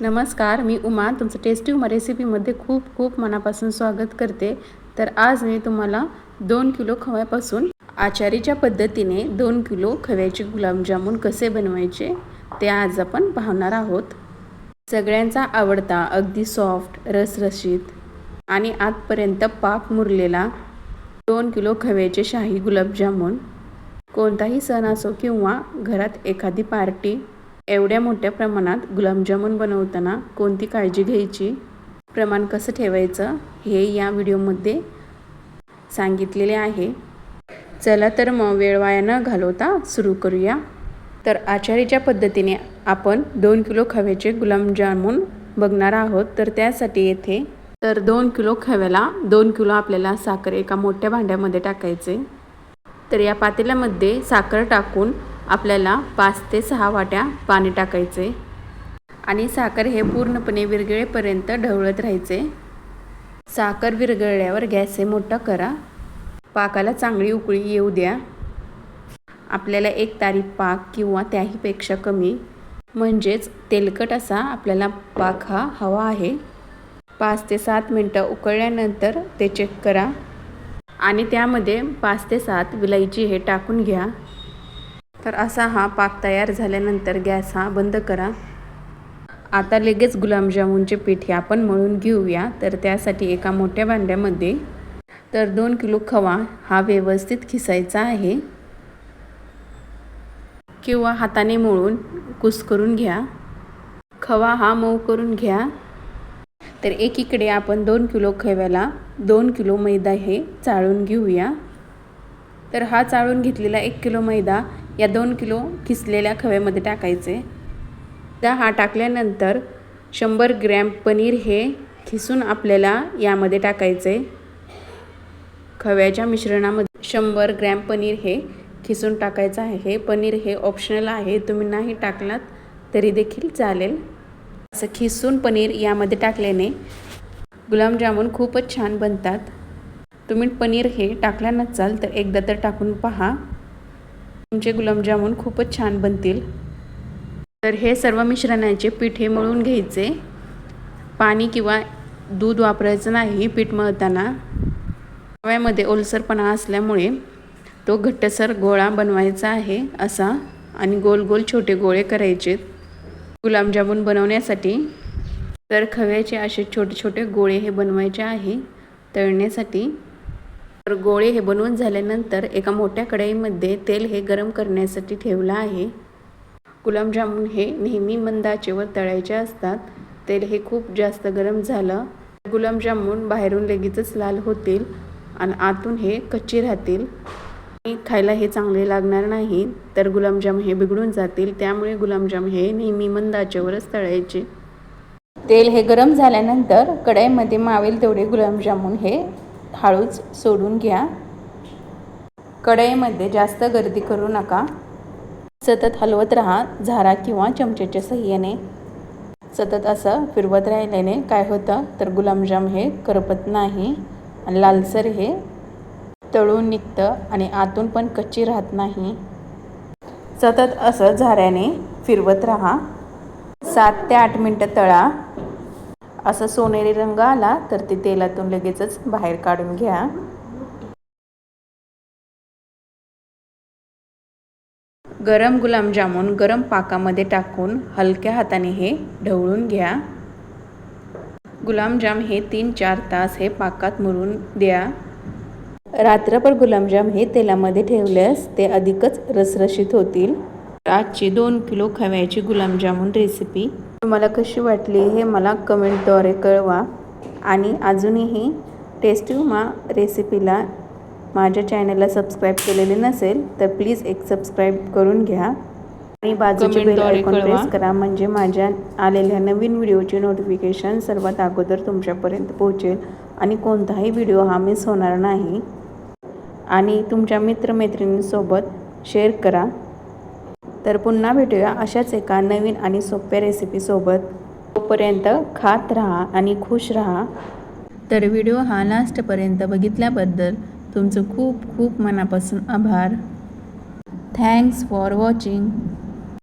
नमस्कार मी उमा. तुमचं टेस्टी उमा रेसिपीमध्ये खूप खूप मनापासून स्वागत करते. तर आज मी तुम्हाला दोन किलो खव्यापासून आचारीच्या पद्धतीने दोन किलो खव्याचे गुलाबजामुन कसे बनवायचे ते आज आपण पाहणार आहोत. सगळ्यांचा आवडता अगदी सॉफ्ट रसरशीत आणि आतपर्यंत पाक मुरलेला दोन किलो खव्याचे शाही गुलाबजामुन. कोणताही सण असो किंवा घरात एखादी पार्टी एवढ्या मोठ्या प्रमाणात गुलाबजामुन बनवताना कोणती काळजी घ्यायची? प्रमाण कसं ठेवायचं? हे या व्हिडिओमध्ये सांगितलेले आहे. चला तर मग वेळ वाया न घालवता सुरू करूया. तर आचारीच्या पद्धतीने आपण दोन किलो खव्याचे गुलाबजामुन बघणार आहोत. तर त्यासाठी येथे तर दोन किलो खव्याला दोन किलो आपल्याला साखर एका मोठ्या भांड्यामध्ये टाकायचे. तर या पातेल्यामध्ये साखर टाकून आपल्याला पाच ते सहा वाट्या पाणी टाकायचे आणि साखर हे पूर्णपणे विरघळेपर्यंत ढवळत राहायचे. साखर विरघळल्यावर गॅस हे मोठा करा. पाकाला चांगली उकळी येऊ द्या. आपल्याला एक तारी पाक किंवा त्याहीपेक्षा कमी म्हणजेच तेलकट असा आपल्याला पाक हा हवा आहे. पाच ते सात मिनटं उकळल्यानंतर ते चेक करा आणि त्यामध्ये पाच ते सात विलायची हे टाकून घ्या. तर असा हा पाक तयार झाल्यानंतर गॅस हा बंद करा. आता लगेच गुलाबजामुनचे पीठ हे आपण मळून घेऊया. तर त्यासाठी एका मोठ्या भांड्यामध्ये तर दोन किलो खवा हा व्यवस्थित खिसायचा आहे. किंवा हाताने मळून कुस्करून घ्या. खवा हा मऊ करून घ्या. तर एकीकडे आपण दोन किलो खव्याला दोन किलो मैदा हे चाळून घेऊया. तर हा चाळून घेतलेला एक किलो मैदा या दोन किलो खिसलेल्या खव्यामध्ये टाकायचे. त्या हा टाकल्यानंतर शंभर ग्रॅम पनीर हे खिसून आपल्याला यामध्ये टाकायचे. खव्याच्या मिश्रणामध्ये शंभर ग्रॅम पनीर हे खिसून टाकायचं आहे. हे पनीर हे ऑप्शनल आहे. तुम्ही नाही टाकलात तरी देखील चालेल. असं खिसून पनीर यामध्ये टाकल्याने गुलाबजामुन खूपच छान बनतात. तुम्ही पनीर हे टाकला नसाल तर एकदा तर टाकून पहा. तुमचे गुलाबजामुन खूपच छान बनतील. तर हे सर्व मिश्रणाचे पीठ हे मळून घ्यायचे. पाणी किंवा दूध वापरायचं नाही पीठ मळताना. हव्यामध्ये ओलसरपणा असल्यामुळे तो घट्टसर गोळा बनवायचा आहे असा आणि गोल गोल छोटे गोळे करायचे. गुलाबजामुन बनवण्यासाठी तर खव्याचे असे छोटे छोटे गोळे हे बनवायचे आहे. तळण्यासाठी तर गोळे हे बनवून झाल्यानंतर एका मोठ्या कढईमध्ये तेल हे गरम करण्यासाठी ठेवलं आहे. गुलाबजामुन हे नेहमी मंदाचेवर तळायचे असतात. तेल हे खूप जास्त गरम झालं. गुलाबजामुन बाहेरून लगेचच लाल होतील आणि आतून हे कच्चे राहतील. खायला हे चांगले लागणार नाही तर गुलाबजाम हे बिघडून जातील. त्यामुळे गुलाबजाम हे नेहमी मंदाचेवरच तळायचे. तेल हे गरम झाल्यानंतर कढईमध्ये मावेल तेवढे गुलाबजामुन हे हळूच सोडून घ्या. कढईमध्ये जास्त गर्दी करू नका. सतत हलवत राहा झारा किंवा चमच्याच्या सहाय्याने. सतत असं फिरवत राहिल्याने काय होतं? तर गुलाबजाम हे करपत नाही. आणि लालसर हे तळून निघतं आणि आतून पण कच्ची राहत नाही. सतत असं झाऱ्याने फिरवत राहा. सात ते आठ मिनटं तळा. असा सोनेरी रंग आला तर ते तेलातून लगेचच बाहेर काढून घ्या. गरम गुलाबजामुन गरम पाकामध्ये टाकून हलक्या हाताने हे ढवळून घ्या. गुलाबजाम हे तीन चार तास हे पाकात मुरून द्या. रात्रभर गुलाबजाम हे तेलामध्ये ठेवल्यास ते अधिकच रसरशीत होतील. आजची दोन किलो खव्याची गुलाबजामुन रेसिपी तुम्हाला कशी वाटली हे मला कमेंटद्वारे कळवा आणि अजूनही टेस्टी मा रेसिपीला माझ्या चॅनलला सबस्क्राईब केलेले नसेल तर प्लीज एक सबस्क्राईब करून घ्या. आणि बाजूचे बेल आयकॉन प्रेस करा म्हणजे माझ्या आलेल्या नवीन व्हिडिओची नोटिफिकेशन सर्वात अगोदर तुमच्यापर्यंत पोहोचेल आणि कोणताही व्हिडिओ हा मिस होणार नाही. आणि तुमच्या मित्रमैत्रिणींसोबत शेअर करा. तर पुन्हा भेटूया अशाच एका नवीन आणि सोप्या रेसिपीसोबत तोपर्यंत खात राहा आणि खुश राहा. तर व्हिडिओ हा लास्टपर्यंत बघितल्याबद्दल तुमचं खूप खूप मनापासून आभार. Thanks for watching